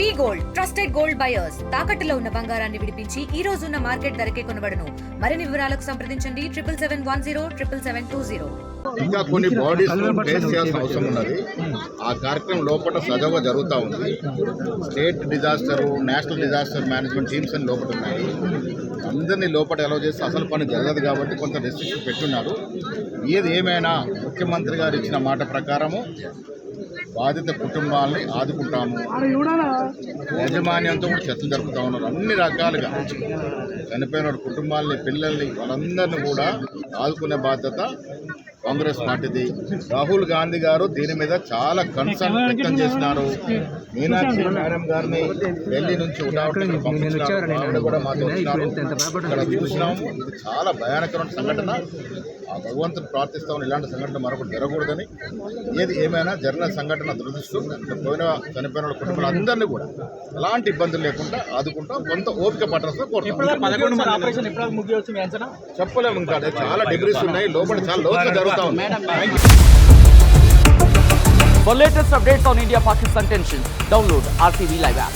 V gold trusted gold buyers. తాకట్టులో ఉన్న బంగారాన్ని విడిపించి ఈ రోజు ఉన్న మార్కెట్ ధరకే కొనబడను. మరిన్ని వివరాలకు సంప్రదించండి. Triple seven one zero triple seven two zero. ఇంకా కొన్ని బాడీస్ ఫేస్ చేయాల్సిన అవసరం ఉన్నది. ఆ కార్యక్రమం లోపల సజావుగా జరుగుతూ ఉంది. State disaster national disaster management teams అని లోపల ఉన్నాయి. అందరినీ లోపల ఎలా చేస్తే అసలు పని జరగదు కాబట్టి కొంత రెస్ట్రిక్షన్ పెట్టున్నారు. ఏది ఏమైనా ముఖ్యమంత్రి గారు ఇచ్చిన మాట ప్రకారము బాధిత కుటుంబాలని ఆదుకుంటాము. యాజమాన్యంతో కూడా చర్చలు జరుపుతా ఉన్నారు. అన్ని రకాలుగా చనిపోయిన వాడి కుటుంబాలని పిల్లల్ని వాళ్ళందరినీ కూడా ఆదుకునే బాధ్యత కాంగ్రెస్ పార్టీది. రాహుల్ గాంధీ గారు దీని మీద చాలా కన్సర్న్ వ్యక్తం చేసినారు. మీనాక్షి మేడం గారిని ఢిల్లీ నుంచి ఉటావటికి పంపించినారు. ఆవిడ కూడా మాతో వచ్చినారు ఇక్కడ చూసినాం. ఇది చాలా భయానకరమైన సంఘటన. ఆ భగవంతుని ప్రార్థిస్తామని ఇలాంటి సంఘటన మరొకటి జరగకూడదని. ఏది ఏమైనా జరిగిన సంఘటన దురదృష్టం. పోయిన చనిపోయిన కుటుంబాలందరినీ కూడా ఎలాంటి ఇబ్బందులు లేకుండా ఆదుకుంటాం కొంత ఓపిక కోరుతాం. అంచనా? చెప్పలేము ఇంకా. చాలా డిగ్రీస్ ఉన్నాయి. లోపల చాలా లోతుగా జరుగుతా ఉంది For latest updates on India Pakistan tensions, download RTV Live app.